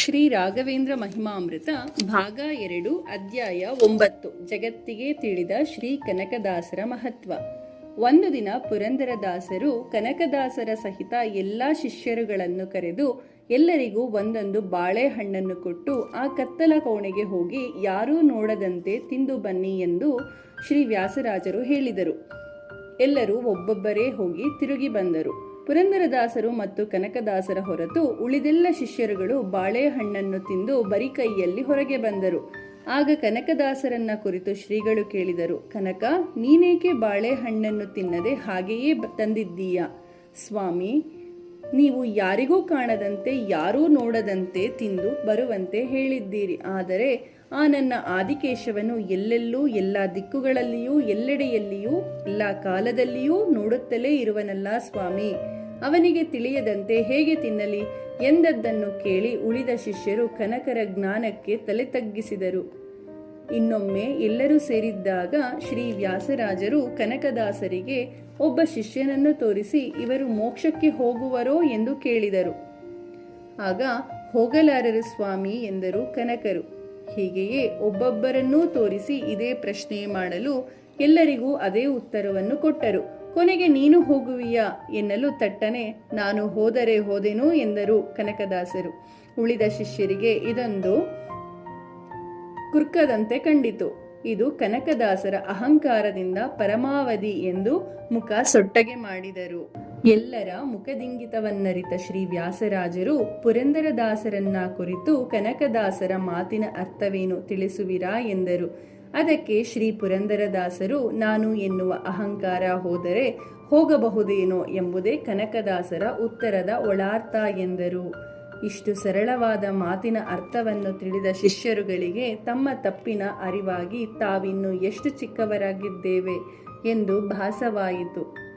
ಶ್ರೀ ರಾಘವೇಂದ್ರ ಮಹಿಮಾಮೃತ, ಭಾಗ ಎರಡು, ಅಧ್ಯಾಯ ಒಂಬತ್ತು, ಜಗತ್ತಿಗೆ ತಿಳಿದ ಶ್ರೀ ಕನಕದಾಸರ ಮಹತ್ವ. ಒಂದು ದಿನ ಪುರಂದರದಾಸರು ಕನಕದಾಸರ ಸಹಿತ ಎಲ್ಲ ಶಿಷ್ಯರುಗಳನ್ನು ಕರೆದು, ಎಲ್ಲರಿಗೂ ಒಂದೊಂದು ಬಾಳೆಹಣ್ಣನ್ನು ಕೊಟ್ಟು, ಆ ಕತ್ತಲ ಕೋಣೆಗೆ ಹೋಗಿ ಯಾರೂ ನೋಡದಂತೆ ತಿಂದು ಬನ್ನಿ ಎಂದು ಶ್ರೀ ವ್ಯಾಸರಾಜರು ಹೇಳಿದರು. ಎಲ್ಲರೂ ಒಬ್ಬೊಬ್ಬರೇ ಹೋಗಿ ತಿರುಗಿ ಬಂದರು. ಪುರಂದರದಾಸರು ಮತ್ತು ಕನಕದಾಸರ ಹೊರತು ಉಳಿದೆಲ್ಲ ಶಿಷ್ಯರುಗಳು ಬಾಳೆಹಣ್ಣನ್ನು ತಿಂದು ಬರಿಕೈಯಲ್ಲಿ ಹೊರಗೆ ಬಂದರು. ಆಗ ಕನಕದಾಸರನ್ನ ಕುರಿತು ಶ್ರೀಗಳು ಕೇಳಿದರು, ಕನಕ, ನೀನೇಕೆ ಬಾಳೆಹಣ್ಣನ್ನು ತಿನ್ನದೆ ಹಾಗೆಯೇ ತಂದಿದ್ದೀಯ? ಸ್ವಾಮಿ, ನೀವು ಯಾರಿಗೂ ಕಾಣದಂತೆ, ಯಾರೂ ನೋಡದಂತೆ ತಿಂದು ಬರುವಂತೆ ಹೇಳಿದ್ದೀರಿ. ಆದರೆ ಆ ನನ್ನ ಆದಿಕೇಶವನು ಎಲ್ಲೆಲ್ಲೂ, ಎಲ್ಲ ದಿಕ್ಕುಗಳಲ್ಲಿಯೂ, ಎಲ್ಲೆಡೆಯಲ್ಲಿಯೂ, ಎಲ್ಲ ಕಾಲದಲ್ಲಿಯೂ ನೋಡುತ್ತಲೇ ಇರುವನಲ್ಲ ಸ್ವಾಮಿ. ಅವನಿಗೆ ತಿಳಿಯದಂತೆ ಹೇಗೆ ತಿನ್ನಲಿ? ಎಂದದ್ದನ್ನು ಕೇಳಿ ಉಳಿದ ಶಿಷ್ಯರು ಕನಕರ ಜ್ಞಾನಕ್ಕೆ ತಲೆ ತಗ್ಗಿಸಿದರು. ಇನ್ನೊಮ್ಮೆ ಎಲ್ಲರೂ ಸೇರಿದ್ದಾಗ ಶ್ರೀ ವ್ಯಾಸರಾಜರು ಕನಕದಾಸರಿಗೆ ಒಬ್ಬ ಶಿಷ್ಯನನ್ನು ತೋರಿಸಿ ಇವರು ಮೋಕ್ಷಕ್ಕೆ ಹೋಗುವರೋ ಎಂದು ಕೇಳಿದರು. ಆಗ ಹೋಗಲಾರರು ಸ್ವಾಮಿ ಎಂದರು ಕನಕರು. ಹೀಗೆಯೇ ಒಬ್ಬೊಬ್ಬರನ್ನೂ ತೋರಿಸಿ ಇದೇ ಪ್ರಶ್ನೆ ಮಾಡಲು ಎಲ್ಲರಿಗೂ ಅದೇ ಉತ್ತರವನ್ನು ಕೊಟ್ಟರು. ಕೊನೆಗೆ ನೀನು ಹೋಗುವಿಯಾ ಎನ್ನಲು ತಟ್ಟನೆ, ನಾನು ಹೋದರೆ ಹೋದೆನು ಎಂದರು ಕನಕದಾಸರು. ಉಳಿದ ಶಿಷ್ಯರಿಗೆ ಇದೊಂದು ಕುರ್ಕದಂತೆ ಕಂಡಿತು. ಇದು ಕನಕದಾಸರ ಅಹಂಕಾರದಿಂದ ಪರಮಾವಧಿ ಎಂದು ಮುಖ ಸೊಟ್ಟಗೆ ಮಾಡಿದರು. ಎಲ್ಲರ ಮುಖದಿಂಗಿತವನ್ನರಿತ ಶ್ರೀ ವ್ಯಾಸರಾಜರು ಪುರಂದರದಾಸರನ್ನ ಕುರಿತು ಕನಕದಾಸರ ಮಾತಿನ ಅರ್ಥವೇನು ತಿಳಿಸುವಿರಾ ಎಂದರು. ಅದಕ್ಕೆ ಶ್ರೀ ಪುರಂದರದಾಸರು, ನಾನು ಎನ್ನುವ ಅಹಂಕಾರ ಹೋದರೆ ಹೋಗಬಹುದೇನೋ ಎಂಬುದೇ ಕನಕದಾಸರ ಉತ್ತರದ ಒಳಾರ್ಥ ಎಂದರು. ಇಷ್ಟು ಸರಳವಾದ ಮಾತಿನ ಅರ್ಥವನ್ನು ತಿಳಿದ ಶಿಷ್ಯರುಗಳಿಗೆ ತಮ್ಮ ತಪ್ಪಿನ ಅರಿವಾಗಿ ತಾವಿನ್ನು ಎಷ್ಟು ಚಿಕ್ಕವರಾಗಿದ್ದೇವೆ ಎಂದು ಭಾಸವಾಯಿತು.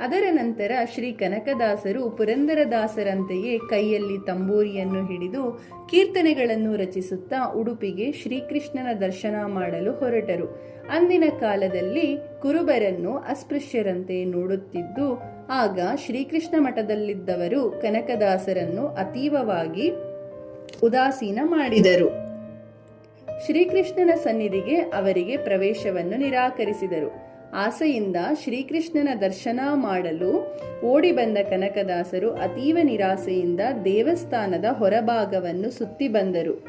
ಅದರ ನಂತರ ಶ್ರೀ ಕನಕದಾಸರು ಪುರಂದರದಾಸರಂತೆಯೇ ಕೈಯಲ್ಲಿ ತಂಬೂರಿಯನ್ನು ಹಿಡಿದು ಕೀರ್ತನೆಗಳನ್ನು ರಚಿಸುತ್ತಾ ಉಡುಪಿಗೆ ಶ್ರೀಕೃಷ್ಣನ ದರ್ಶನ ಮಾಡಲು ಹೊರಟರು. ಅಂದಿನ ಕಾಲದಲ್ಲಿ ಕುರುಬರನ್ನು ಅಸ್ಪೃಶ್ಯರಂತೆ ನೋಡುತ್ತಿದ್ದು, ಆಗ ಶ್ರೀಕೃಷ್ಣ ಮಠದಲ್ಲಿದ್ದವರು ಕನಕದಾಸರನ್ನು ಅತೀವವಾಗಿ ಉದಾಸೀನ ಮಾಡಿದರು. ಶ್ರೀಕೃಷ್ಣನ ಸನ್ನಿಧಿಗೆ ಅವರಿಗೆ ಪ್ರವೇಶವನ್ನು ನಿರಾಕರಿಸಿದರು. ಆಸೆಯಿಂದ ಶ್ರೀಕೃಷ್ಣನ ದರ್ಶನ ಮಾಡಲು ಓಡಿ ಬಂದ ಕನಕದಾಸರು ಅತೀವ ನಿರಾಸೆಯಿಂದ ದೇವಸ್ಥಾನದ ಹೊರಭಾಗವನ್ನು ಸುತ್ತಿ ಬಂದರು.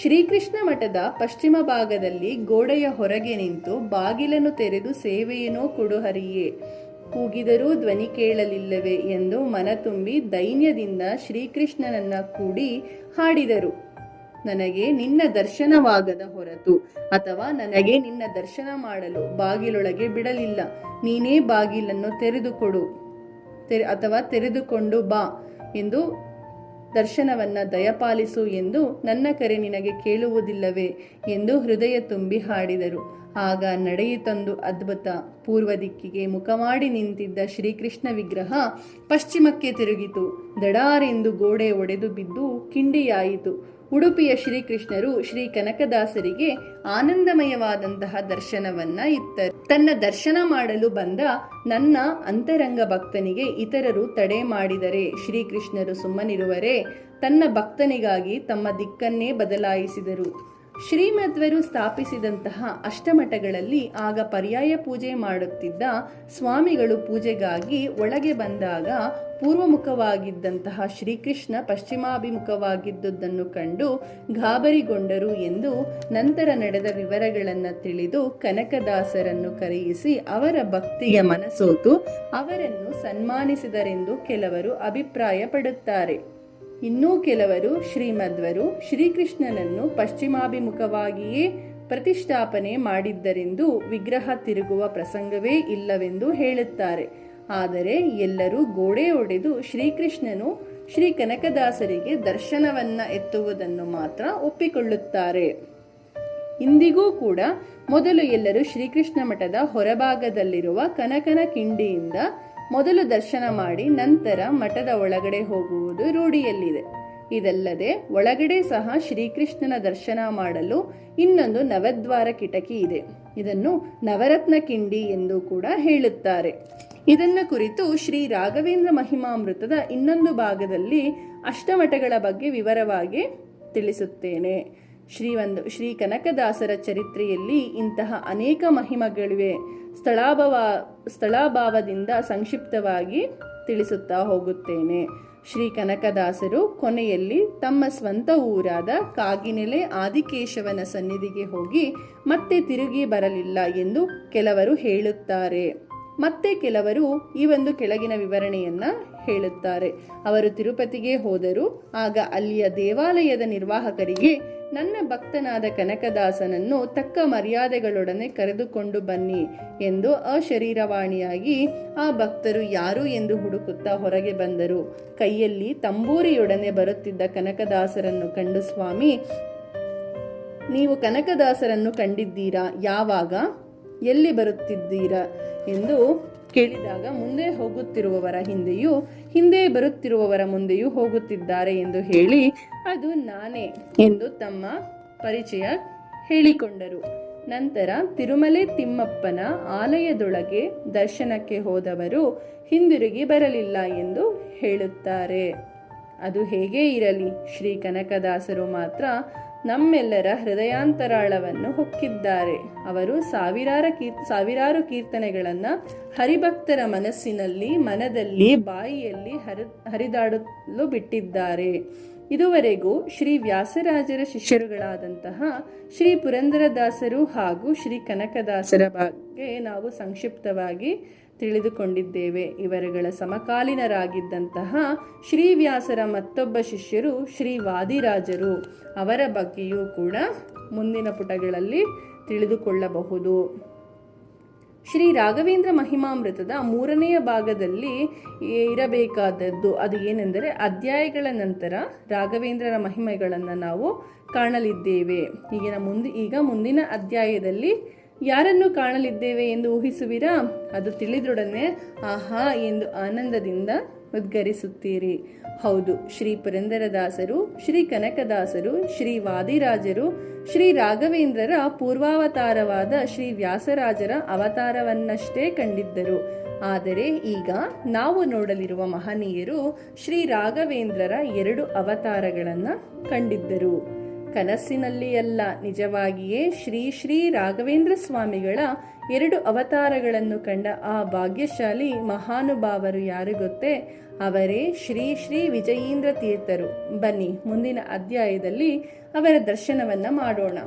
ಶ್ರೀಕೃಷ್ಣ ಮಠದ ಪಶ್ಚಿಮ ಭಾಗದಲ್ಲಿ ಗೋಡೆಯ ಹೊರಗೆ ನಿಂತು ಬಾಗಿಲನ್ನು ತೆರೆದು ಸೇವೆಯೇನೋ ಕೊಡುಹರಿಯೇ ಕೂಗಿದರೂ ಧ್ವನಿ ಕೇಳಲಿಲ್ಲವೇ ಎಂದು ಮನತುಂಬಿ ದೈನ್ಯದಿಂದ ಶ್ರೀಕೃಷ್ಣನನ್ನ ಕೂಡಿ ಹಾಡಿದರು. ನನಗೆ ನಿನ್ನ ದರ್ಶನವಾಗದ ಹೊರತು ಅಥವಾ ನನಗೆ ನಿನ್ನ ದರ್ಶನ ಮಾಡಲು ಬಾಗಿಲೊಳಗೆ ಬಿಡಲಿಲ್ಲ. ನೀನೇ ಬಾಗಿಲನ್ನು ತೆರೆದುಕೊಡು, ತೆರೆ, ಅಥವಾ ತೆರೆದುಕೊಂಡು ಬಾ ಎಂದು ದರ್ಶನವನ್ನ ದಯಪಾಲಿಸು ಎಂದು ನನ್ನ ಕರೆ ನಿನಗೆ ಕೇಳುವುದಿಲ್ಲವೇ ಎಂದು ಹೃದಯ ತುಂಬಿ ಹಾಡಿದರು. ಆಗ ನಡೆಯಿತಂದು ಅದ್ಭುತ ಪೂರ್ವ ದಿಕ್ಕಿಗೆ ಮುಖ ಮಾಡಿ ನಿಂತಿದ್ದ ಶ್ರೀಕೃಷ್ಣ ವಿಗ್ರಹ ಪಶ್ಚಿಮಕ್ಕೆ ತಿರುಗಿತು. ದಡಾರೆಂದು ಗೋಡೆ ಒಡೆದು ಬಿದ್ದು ಕಿಂಡಿಯಾಯಿತು. ಉಡುಪಿಯ ಶ್ರೀಕೃಷ್ಣರು ಶ್ರೀ ಕನಕದಾಸರಿಗೆ ಆನಂದಮಯವಾದಂತಹ ದರ್ಶನವನ್ನ ಇತ್ತರು. ತನ್ನ ದರ್ಶನ ಮಾಡಲು ಬಂದ ನನ್ನ ಅಂತರಂಗ ಭಕ್ತನಿಗೆ ಇತರರು ತಡೆ ಮಾಡಿದರೆ. ಶ್ರೀಕೃಷ್ಣರು ಸುಮ್ಮನಿರುವರೆ, ತನ್ನ ಭಕ್ತನಿಗಾಗಿ ತಮ್ಮ ದಿಕ್ಕನ್ನೇ ಬದಲಾಯಿಸಿದರು. ಶ್ರೀಮಧ್ವರು ಸ್ಥಾಪಿಸಿದಂತಹ ಅಷ್ಟಮಠಗಳಲ್ಲಿ ಆಗ ಪರ್ಯಾಯ ಪೂಜೆ ಮಾಡುತ್ತಿದ್ದ ಸ್ವಾಮಿಗಳು ಪೂಜೆಗಾಗಿ ಒಳಗೆ ಬಂದಾಗ ಪೂರ್ವಮುಖವಾಗಿದ್ದಂತಹ ಶ್ರೀಕೃಷ್ಣ ಪಶ್ಚಿಮಾಭಿಮುಖವಾಗಿದ್ದುದನ್ನು ಕಂಡು ಗಾಬರಿಗೊಂಡರು ಎಂದು ನಂತರ ನಡೆದ ವಿವರಗಳನ್ನು ತಿಳಿದು ಕನಕದಾಸರನ್ನು ಕರೆಯಿಸಿ ಅವರ ಭಕ್ತಿಯ ಮನಸೋತು ಅವರನ್ನು ಸನ್ಮಾನಿಸಿದರೆಂದು ಕೆಲವರು ಅಭಿಪ್ರಾಯಪಡುತ್ತಾರೆ. ಇನ್ನೂ ಕೆಲವರು ಶ್ರೀಮಧ್ವರು ಶ್ರೀಕೃಷ್ಣನನ್ನು ಪಶ್ಚಿಮಾಭಿಮುಖವಾಗಿಯೇ ಪ್ರತಿಷ್ಠಾಪನೆ ಮಾಡಿದ್ದರೆಂದು ವಿಗ್ರಹ ತಿರುಗುವ ಪ್ರಸಂಗವೇ ಇಲ್ಲವೆಂದು ಹೇಳುತ್ತಾರೆ. ಆದರೆ ಎಲ್ಲರೂ ಗೋಡೆ ಒಡೆದು ಶ್ರೀಕೃಷ್ಣನು ಶ್ರೀ ಕನಕದಾಸರಿಗೆ ದರ್ಶನವನ್ನ ಎತ್ತುವುದನ್ನು ಮಾತ್ರ ಒಪ್ಪಿಕೊಳ್ಳುತ್ತಾರೆ. ಇಂದಿಗೂ ಕೂಡ ಮೊದಲು ಎಲ್ಲರೂ ಶ್ರೀಕೃಷ್ಣ ಮಠದ ಹೊರಭಾಗದಲ್ಲಿರುವ ಕನಕನ ಕಿಂಡಿಯಿಂದ ಮೊದಲು ದರ್ಶನ ಮಾಡಿ ನಂತರ ಮಠದ ಒಳಗಡೆ ಹೋಗುವುದು ರೂಢಿಯಲ್ಲಿದೆ. ಇದಲ್ಲದೆ ಒಳಗಡೆ ಸಹ ಶ್ರೀಕೃಷ್ಣನ ದರ್ಶನ ಮಾಡಲು ಇನ್ನೊಂದು ನವದ್ವಾರ ಕಿಟಕಿ ಇದೆ. ಇದನ್ನು ನವರತ್ನ ಕಿಂಡಿ ಎಂದು ಕೂಡ ಹೇಳುತ್ತಾರೆ. ಇದನ್ನ ಕುರಿತು ಶ್ರೀ ರಾಘವೇಂದ್ರ ಮಹಿಮಾಮೃತದ ಇನ್ನೊಂದು ಭಾಗದಲ್ಲಿ ಅಷ್ಟಮಠಗಳ ಬಗ್ಗೆ ವಿವರವಾಗಿ ತಿಳಿಸುತ್ತೇನೆ. ಶ್ರೀ ಒಂದು ಶ್ರೀ ಕನಕದಾಸರ ಚರಿತ್ರೆಯಲ್ಲಿ ಇಂತಹ ಅನೇಕ ಮಹಿಮಗಳಿವೆ. ಸ್ಥಳಾಭವ ಸ್ಥಳಾಭಾವದಿಂದ ಸಂಕ್ಷಿಪ್ತವಾಗಿ ತಿಳಿಸುತ್ತಾ ಹೋಗುತ್ತೇನೆ. ಶ್ರೀ ಕನಕದಾಸರು ಕೊನೆಯಲ್ಲಿ ತಮ್ಮ ಸ್ವಂತ ಊರಾದ ಕಾಗಿನೆಲೆ ಆದಿಕೇಶವನ ಸನ್ನಿಧಿಗೆ ಹೋಗಿ ಮತ್ತೆ ತಿರುಗಿ ಬರಲಿಲ್ಲ ಎಂದು ಕೆಲವರು ಹೇಳುತ್ತಾರೆ. ಮತ್ತೆ ಕೆಲವರು ಈ ಒಂದು ಕೆಳಗಿನ ವಿವರಣೆಯನ್ನ ಹೇಳುತ್ತಾರೆ. ಅವರು ತಿರುಪತಿಗೆ ಹೋದರು. ಆಗ ಅಲ್ಲಿಯ ದೇವಾಲಯದ ನಿರ್ವಾಹಕರಿಗೆ ನನ್ನ ಭಕ್ತನಾದ ಕನಕದಾಸನನ್ನು ತಕ್ಕ ಮರ್ಯಾದೆಗಳೊಡನೆ ಕರೆದುಕೊಂಡು ಬನ್ನಿ ಎಂದು ಅಶರೀರವಾಣಿಯಾಗಿ ಆ ಭಕ್ತರು ಯಾರು ಎಂದು ಹುಡುಕುತ್ತಾ ಹೊರಗೆ ಬಂದರು. ಕೈಯಲ್ಲಿ ತಂಬೂರಿಯೊಡನೆ ಬರುತ್ತಿದ್ದ ಕನಕದಾಸರನ್ನು ಕಂಡು ಸ್ವಾಮಿ, ನೀವು ಕನಕದಾಸರನ್ನು ಕಂಡಿದ್ದೀರಾ? ಯಾವಾಗ? ಎಲ್ಲಿ ಬರುತ್ತಿದ್ದೀರಾ? ಎಂದು ಕೇಳಿದಾಗ ಮುಂದೆ ಹೋಗುತ್ತಿರುವವರ ಹಿಂದೆಯೂ, ಹಿಂದೆ ಬರುತ್ತಿರುವವರ ಮುಂದೆಯೂ ಹೋಗುತ್ತಿದ್ದಾರೆ ಎಂದು ಹೇಳಿ, ಅದು ನಾನೇ ಎಂದು ತಮ್ಮ ಪರಿಚಯ ಹೇಳಿಕೊಂಡರು. ನಂತರ ತಿರುಮಲೆ ತಿಮ್ಮಪ್ಪನ ಆಲಯದೊಳಗೆ ದರ್ಶನಕ್ಕೆ ಹೋದವರು, ಹಿಂದಿರುಗಿ ಬರಲಿಲ್ಲ ಎಂದು ಹೇಳುತ್ತಾರೆ. ಅದು ಹೇಗೆ ಇರಲಿ? ಶ್ರೀ ಕನಕದಾಸರು ಮಾತ್ರ ನಮ್ಮೆಲ್ಲರ ಹೃದಯಾಂತರಾಳವನ್ನು ಹೊಕ್ಕಿದ್ದಾರೆ. ಅವರು ಸಾವಿರಾರು ಕೀರ್ ಸಾವಿರಾರು ಕೀರ್ತನೆಗಳನ್ನು ಹರಿಭಕ್ತರ ಮನಸ್ಸಿನಲ್ಲಿ, ಮನದಲ್ಲಿ, ಬಾಯಿಯಲ್ಲಿ ಹರಿ, ಹರಿದಾಡಲು ಬಿಟ್ಟಿದ್ದಾರೆ. ಇದುವರೆಗೂ ಶ್ರೀ ವ್ಯಾಸರಾಜರ ಶಿಷ್ಯರುಗಳಾದಂತಹ ಶ್ರೀ ಪುರಂದರದಾಸರು ಹಾಗೂ ಶ್ರೀ ಕನಕದಾಸರ ಬಗ್ಗೆ ನಾವು ಸಂಕ್ಷಿಪ್ತವಾಗಿ ತಿಳಿದುಕೊಂಡಿದ್ದೇವೆ. ಇವರುಗಳ ಸಮಕಾಲೀನರಾಗಿದ್ದಂತಹ ಶ್ರೀ ವ್ಯಾಸರ ಮತ್ತೊಬ್ಬ ಶಿಷ್ಯರು ಶ್ರೀ ವಾದಿರಾಜರು. ಅವರ ಬಗ್ಗೆಯೂ ಕೂಡ ಮುಂದಿನ ಪುಟಗಳಲ್ಲಿ ತಿಳಿದುಕೊಳ್ಳಬಹುದು. ಶ್ರೀ ರಾಘವೇಂದ್ರ ಮಹಿಮಾಮೃತದ ಮೂರನೆಯ ಭಾಗದಲ್ಲಿ ಇರಬೇಕಾದದ್ದು ಅದು ಏನೆಂದರೆ ಅಧ್ಯಾಯಗಳ ನಂತರ ರಾಘವೇಂದ್ರರ ಮಹಿಮೆಗಳನ್ನು ನಾವು ಕಾಣಲಿದ್ದೇವೆ. ಈಗಿನ ಮುಂದೆ, ಈಗ ಮುಂದಿನ ಅಧ್ಯಾಯದಲ್ಲಿ ಯಾರನ್ನು ಕಾಣಲಿದ್ದೇವೆ ಎಂದು ಊಹಿಸುವಿರಾ? ಅದು ತಿಳಿದೊಡನೆ, ಆಹಾ ಎಂದು ಆನಂದದಿಂದ ಉದ್ಗರಿಸುತ್ತೀರಿ. ಹೌದು, ಶ್ರೀ ಪುರಂದರದಾಸರು, ಶ್ರೀ ಕನಕದಾಸರು, ಶ್ರೀ ವಾದಿರಾಜರು, ಶ್ರೀ ರಾಘವೇಂದ್ರರ ಪೂರ್ವಾವತಾರವಾದ ಶ್ರೀ ವ್ಯಾಸರಾಜರ ಅವತಾರವನ್ನಷ್ಟೇ ಕಂಡಿದ್ದರು. ಆದರೆ ಈಗ ನಾವು ನೋಡಲಿರುವ ಮಹನೀಯರು ಶ್ರೀ ರಾಘವೇಂದ್ರರ ಎರಡು ಅವತಾರಗಳನ್ನು ಕಂಡಿದ್ದರು. ಕನಸಿನಲ್ಲಿ ಅಲ್ಲ. ನಿಜವಾಗಿಯೇ ಶ್ರೀ ಶ್ರೀ ರಾಘವೇಂದ್ರ ಸ್ವಾಮಿಗಳ ಎರಡು ಅವತಾರಗಳನ್ನು ಕಂಡ ಆ ಭಾಗ್ಯಶಾಲಿ ಮಹಾನುಭಾವರು ಯಾರು ಗೊತ್ತೇ? ಅವರೇ ಶ್ರೀ ಶ್ರೀ ವಿಜಯೀಂದ್ರ ತೀರ್ಥರು. ಬನ್ನಿ, ಮುಂದಿನ ಅಧ್ಯಾಯದಲ್ಲಿ ಅವರ ದರ್ಶನವನ್ನು ಮಾಡೋಣ.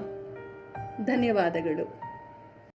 ಧನ್ಯವಾದಗಳು.